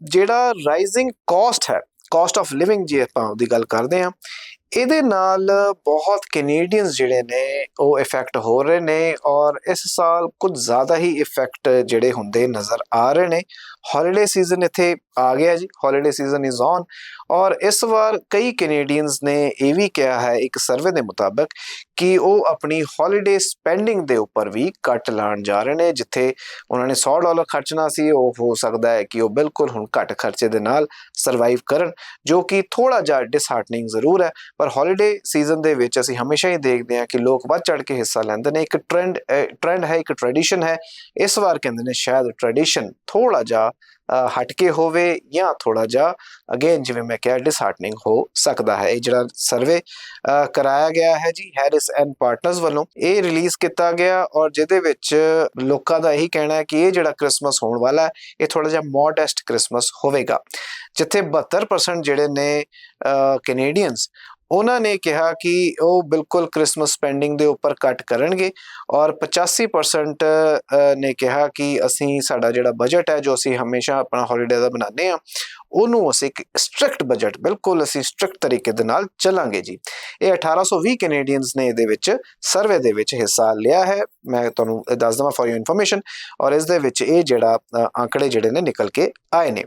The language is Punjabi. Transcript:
ਜਿਹੜਾ ਰਾਈਜ਼ਿੰਗ ਕਾਸਟ ਹੈ ਕਾਸਟ ਆਫ ਲਿਵਿੰਗ ਜੇ ਆਪਾਂ ਉਹਦੀ ਗੱਲ ਕਰਦੇ ਹਾਂ ਇਹਦੇ ਨਾਲ ਬਹੁਤ ਕੈਨੇਡੀਅਨਸ ਜਿਹੜੇ ਨੇ, ਉਹ ਇਫੈਕਟ ਹੋ ਰਹੇ ਨੇ ਔਰ ਇਸ ਸਾਲ ਕੁਝ ਜ਼ਿਆਦਾ ਹੀ ਇਫੈਕਟ ਜਿਹੜੇ ਹੁੰਦੇ ਨਜ਼ਰ ਆ ਰਹੇ ਨੇ। ਹੌਲੀਡੇ ਸੀਜ਼ਨ ਇੱਥੇ ਆ ਗਿਆ ਜੀ ਹੌਲੀਡੇ ਸੀਜ਼ਨ ਇਜ਼ ਔਨ ਔਰ ਇਸ ਵਾਰ ਕਈ ਕੈਨੇਡੀਅਨਸ ਨੇ ਇਹ ਵੀ ਕਿਹਾ ਹੈ, ਇੱਕ ਸਰਵੇ ਦੇ ਮੁਤਾਬਕ ਕਿ ਉਹ ਆਪਣੀ ਹੌਲੀਡੇ ਸਪੈਂਡਿੰਗ ਦੇ ਉੱਪਰ ਵੀ ਕੱਟ ਲਾਣ ਜਾ ਰਹੇ ਨੇ, ਜਿੱਥੇ ਉਹਨਾਂ ਨੇ 100 ਡਾਲਰ ਖਰਚਣਾ ਸੀ, ਉਹ ਹੋ ਸਕਦਾ ਹੈ ਕਿ ਉਹ ਬਿਲਕੁਲ ਹੁਣ ਘੱਟ ਖਰਚੇ ਦੇ ਨਾਲ ਸਰਵਾਈਵ ਕਰਨ, ਜੋ ਕਿ ਥੋੜਾ ਜਿਹਾ ਡਿਸਹਾਰਟਨਿੰਗ ਜ਼ਰੂਰ ਹੈ। ਪਰ ਹੌਲੀਡੇ ਸੀਜ਼ਨ ਦੇ ਵਿੱਚ ਅਸੀਂ ਹਮੇਸ਼ਾ ਹੀ ਦੇਖਦੇ ਹਾਂ ਕਿ ਲੋਕ ਵੱਧ ਚੜ ਕੇ ਹਿੱਸਾ ਲੈਂਦੇ ਨੇ। ਇੱਕ ਟ੍ਰੈਂਡ ਟ੍ਰੈਂਡ ਹੈ, ਇੱਕ ਟ੍ਰੈਡੀਸ਼ਨ ਹੈ। ਇਸ ਵਾਰ ਕਹਿੰਦੇ ਨੇ ਸ਼ਾਇਦ ਟ੍ਰੈਡੀਸ਼ਨ ਥੋੜਾ ਜਿਹਾ ਹਟ ਕੇ ਹੋਵੇ ਜਾਂ ਥੋੜਾ ਜਿਹਾ ਅਗੇਨ ਜਿਵੇਂ ਮੈਂ ਕਿਹਾ ਡਿਸਹਾਰਟਨਿੰਗ ਹੋ ਸਕਦਾ ਹੈ। ਇਹ ਜਿਹੜਾ ਸਰਵੇ ਕਰਾਇਆ ਗਿਆ ਹੈ ਜੀ ਹੈਰਿਸ ਐਂਡ ਪਾਰਟਨਰਸ ਵੱਲੋਂ, ਇਹ ਰਿਲੀਜ਼ ਕੀਤਾ ਗਿਆ ਔਰ ਜਿਹਦੇ ਵਿੱਚ ਲੋਕਾਂ ਦਾ ਇਹੀ ਕਹਿਣਾ ਹੈ ਕਿ ਇਹ ਜਿਹੜਾ ਕ੍ਰਿਸਮਸ ਹੋਣ ਵਾਲਾ ਹੈ, ਇਹ ਥੋੜਾ ਜਿਹਾ ਮੋਡੈਸਟ ਕ੍ਰਿਸਮਸ ਹੋਵੇਗਾ। ਜਿੱਥੇ 72% ਜਿਹੜੇ ਨੇ ਕੈਨੇਡੀਅਨਸ ਉਹਨਾਂ ਨੇ ਕਿਹਾ ਕਿ ਉਹ ਬਿਲਕੁਲ ਕ੍ਰਿਸਮਸ ਸਪੈਂਡਿੰਗ ਦੇ ਉੱਪਰ ਕੱਟ ਕਰਨਗੇ ਔਰ 85% ਨੇ ਕਿਹਾ ਕਿ ਅਸੀਂ ਸਾਡਾ ਜਿਹੜਾ ਬਜਟ ਹੈ, ਜੋ ਅਸੀਂ ਹਮੇਸ਼ਾ ਆਪਣਾ ਹੌਲੀਡੇ ਦਾ ਬਣਾਉਂਦੇ ਆ ਉਹਨੂੰ ਅਸੀਂ ਇੱਕ ਸਟ੍ਰਿਕਟ ਬਜਟ ਬਿਲਕੁਲ ਅਸੀਂ ਸਟ੍ਰਿਕਟ ਤਰੀਕੇ ਦੇ ਨਾਲ ਚੱਲਾਂਗੇ ਜੀ। ਇਹ 1820 ਕੈਨੇਡੀਅਨਸ ਨੇ ਇਹਦੇ ਵਿੱਚ ਸਰਵੇ ਦੇ ਵਿੱਚ ਹਿੱਸਾ ਲਿਆ ਹੈ। ਮੈਂ ਤੁਹਾਨੂੰ ਇਹ ਦੱਸ ਦਵਾਂ ਫॉर ਯੂ ਇਨਫੋਰਮੇਸ਼ਨ ਔਰ ਇਸ ਦੇ ਵਿੱਚ ਇਹ ਜਿਹੜਾ ਅ, ਆંકੜੇ ਜਿਹੜੇ ਨੇ ਨਿਕਲ ਕੇ ਆਏ ਨੇ।